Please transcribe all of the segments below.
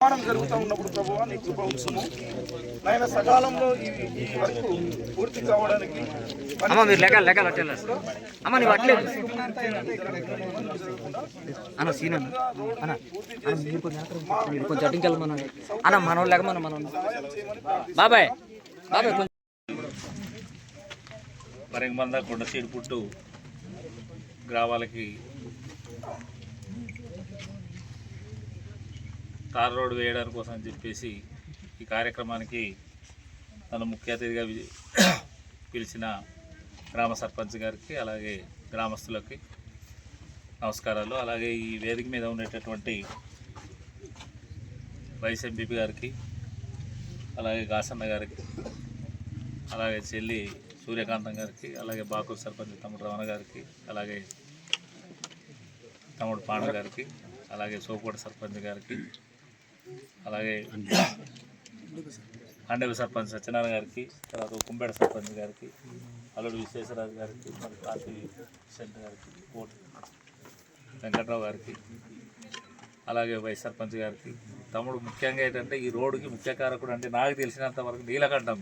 నిర్మాణం జరుగుతూ ఉన్నప్పుడు ప్రభు నీ కృప ఉంచుము. నాయన సకాలంలో ఈ ఈ పూర్తి కావడానికి అమ్మ మీరు లెక్క లెక్క అమ్మ నీవు అట్లేదు అన్న సీన్ అన్న. అన్న మీరు కొంచెం అన్న మనోళ్ళు లేక మన మనం బాబాయ్. మరింగమంద కొండసీడు పుట్టు గ్రామాలకి తార్ రోడ్డు వేయడానికి కోసం అని చెప్పేసి ఈ కార్యక్రమానికి నన్ను ముఖ్య అతిథిగా వి- పిలిచిన గ్రామ సర్పంచ్ గారికి అలాగే గ్రామస్తులకి నమస్కారాలు. అలాగే ఈ వేదిక మీద ఉండేటటువంటి వైస్ ఎంపీపీ గారికి అలాగే గాసన్న గారికి అలాగే చెల్లి సూర్యకాంతం గారికి అలాగే బాకూరు సర్పంచ్ తమ్ముడు రమణ గారికి అలాగే తమ్ముడు పాండ గారికి అలాగే సోకోట సర్పంచ్ గారికి అలాగే అండవి సర్పంచ్ సత్యనారాయణ గారికి తర్వాత కుంబేడ సర్పంచ్ గారికి అల్లుడు విశ్వేశ్వరరాజు గారికి మరి కాశీ సెంటర్ గారికి కోటి వెంకట్రావు గారికి అలాగే వైస్ సర్పంచ్ గారికి తమ్ముడు ముఖ్యంగా ఏంటంటే ఈ రోడ్డుకి ముఖ్య కారకుడు అంటే నాకు తెలిసినంత వరకు నీలకంఠం.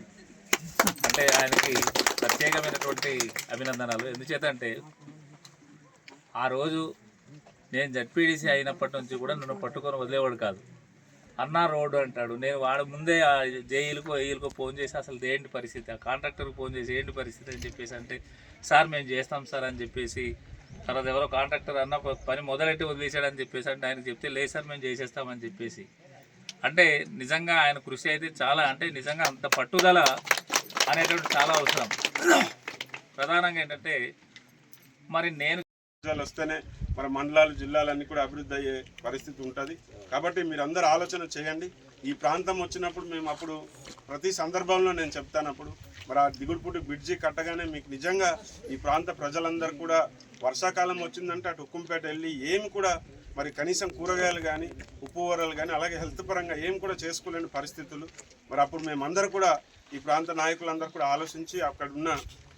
అంటే ఆయనకి ప్రత్యేకమైనటువంటి అభినందనలు. ఎందుచేతంటే ఆ రోజు నేను జడ్పీడీసీ అయినప్పటి నుంచి కూడా నన్ను పట్టుకొని వదిలేవాడు కాదు. అన్నా రోడ్డు అంటాడు. నేను వాడు ముందే ఆ జైలుకో ఏయిలకో ఫోన్ చేసి అసలు ఏంటి పరిస్థితి? ఆ కాంట్రాక్టర్కి ఫోన్ చేసి ఏంటి పరిస్థితి అని చెప్పేసి అంటే సార్ మేము చేస్తాం సార్ అని చెప్పేసి తర్వాత ఎవరో కాంట్రాక్టర్ అన్న పని మొదలెట్టి వదిలేశాడని చెప్పేసి అంటే ఆయన చెప్తే లేదు సార్ మేము చేసేస్తామని చెప్పేసి. అంటే నిజంగా ఆయన కృషి అయితే చాలా అంటే నిజంగా అంత పట్టుదల అనేటువంటి చాలా అవసరం. ప్రధానంగా ఏంటంటే మరి నేను వస్తేనే మరి మండలాలు జిల్లాలన్నీ కూడా అభివృద్ధి అయ్యే పరిస్థితి ఉంటుంది. కాబట్టి మీరు అందరు ఆలోచన చేయండి. ఈ ప్రాంతం వచ్చినప్పుడు మేము అప్పుడు ప్రతి సందర్భంలో నేను చెప్తాను అప్పుడు. మరి ఆ దిగుడుపుటి బ్రిడ్జి కట్టగానే మీకు నిజంగా ఈ ప్రాంత ప్రజలందరూ కూడా వర్షాకాలం వచ్చిందంటే అటు ఉక్కుంపేట వెళ్ళి ఏమి కూడా మరి కనీసం కూరగాయలు కానీ ఉప్పు కూరలు కానీ అలాగే హెల్త్ పరంగా ఏం కూడా చేసుకోలేని పరిస్థితులు. మరి అప్పుడు మేమందరూ కూడా ఈ ప్రాంత నాయకులందరూ కూడా ఆలోచించి అక్కడ ఉన్న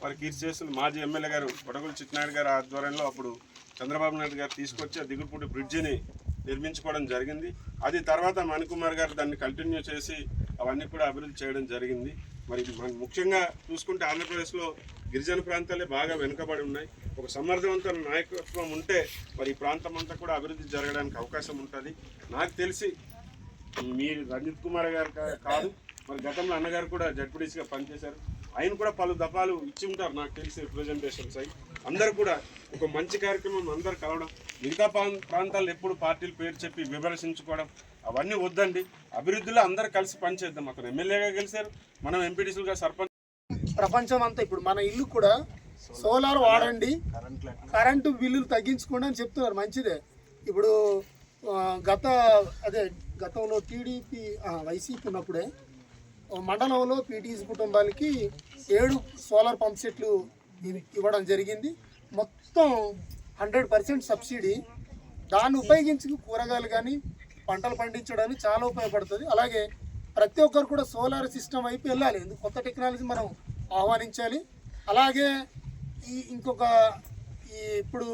మరి కీర్తిశేషులు మాజీ ఎమ్మెల్యే గారు బొడగుల చిట్నాయుడు గారు ఆధ్వర్యంలో అప్పుడు చంద్రబాబు నాయుడు గారు తీసుకొచ్చి ఆ దిగుడుపూడి బ్రిడ్జిని నిర్మించుకోవడం జరిగింది. అది తర్వాత మణికుమార్ గారు దాన్ని కంటిన్యూ చేసి అవన్నీ కూడా అభివృద్ధి చేయడం జరిగింది. మరి మనం ముఖ్యంగా చూసుకుంటే ఆంధ్రప్రదేశ్లో గిరిజన ప్రాంతాలే బాగా వెనుకబడి ఉన్నాయి. ఒక సమర్థవంతమైన నాయకత్వం ఉంటే మరి ఈ ప్రాంతం అంతా కూడా అభివృద్ధి జరగడానికి అవకాశం ఉంటుంది. నాకు తెలిసి మీరు రంజిత్ కుమార్ గారు కాదు. మరి గతంలో అన్నగారు కూడా జడ్పీడీసీగా పనిచేశారు. ఆయన కూడా పలు దఫాలు ఇచ్చి ఉంటారు నాకు తెలిసి రిప్రజెంటేషన్స్ అయి. అందరు కూడా ఒక మంచి కార్యక్రమం అందరు కలవడం మిగతా ప్రాం- ప్రాంతాలు ఎప్పుడు పార్టీలు పేరు చెప్పి విమర్శించుకోవడం అవన్నీ వద్దండి. అభివృద్ధిలో అందరు కలిసి పనిచేద్దాం. అతను ఎమ్మెల్యేగా గెలిచారు మనం ఎంపీటీసీలుగా సర్పంచ్ ప్రపంచం అంతా ఇప్పుడు మన ఇల్లు కూడా సోలార్ వాడండి. కరెంటు బిల్లులు తగ్గించుకోండి అని చెప్తున్నారు. మంచిదే. ఇప్పుడు గత అదే గతంలో టీడీపీ వైసీపీ ఉన్నప్పుడే మండలంలో పీటీసీ కుటుంబాలకి ఏడు సోలార్ పంప్ సెట్లు ఇవ్వడం జరిగింది. మొత్తం హండ్రెడ్ పర్సెంట్ సబ్సిడీ. దాన్ని ఉపయోగించి కూరగాయలు కానీ పంటలు పండించడానికి చాలా ఉపయోగపడుతుంది. అలాగే ప్రతి ఒక్కరు కూడా సోలార్ సిస్టమ్ వైపు వెళ్ళాలి. ఎందుకు? కొత్త టెక్నాలజీ మనం ఆహ్వానించాలి. అలాగే ఈ ఇంకొక ఈ ఇప్పుడు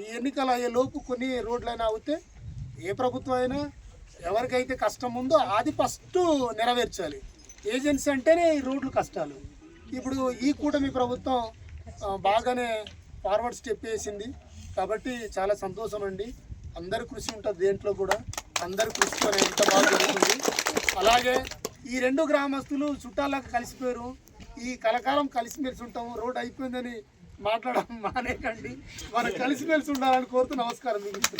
ఈ ఎన్నికలు అయ్యే లోపు కొన్ని రోడ్లైనా అవుతే ఏ ప్రభుత్వం అయినా ఎవరికైతే కష్టం ఉందో అది ఫస్ట్ నెరవేర్చాలి. ఏజెన్సీ అంటేనే ఈ రోడ్లు కష్టాలు. ఇప్పుడు ఈ కూటమి ప్రభుత్వం బాగానే ఫార్వర్డ్ స్టెప్ వేసింది. కాబట్టి చాలా సంతోషం అండి. అందరి కృషి ఉంటుంది దేంట్లో కూడా. అందరి కృషితోనే ఎంత బాగా జరుగుతుంది. అలాగే ఈ రెండు గ్రామస్తులు చుట్టాలకు కలిసిపోయారు. ఈ కలకాలం కలిసిమెలిసి ఉంటాము. రోడ్ అయిపోయిందని మాట్లాడడం మానేకండి మనం కలిసిమెలిసి ఉండాలని కోరుతూ నమస్కారం మీకు.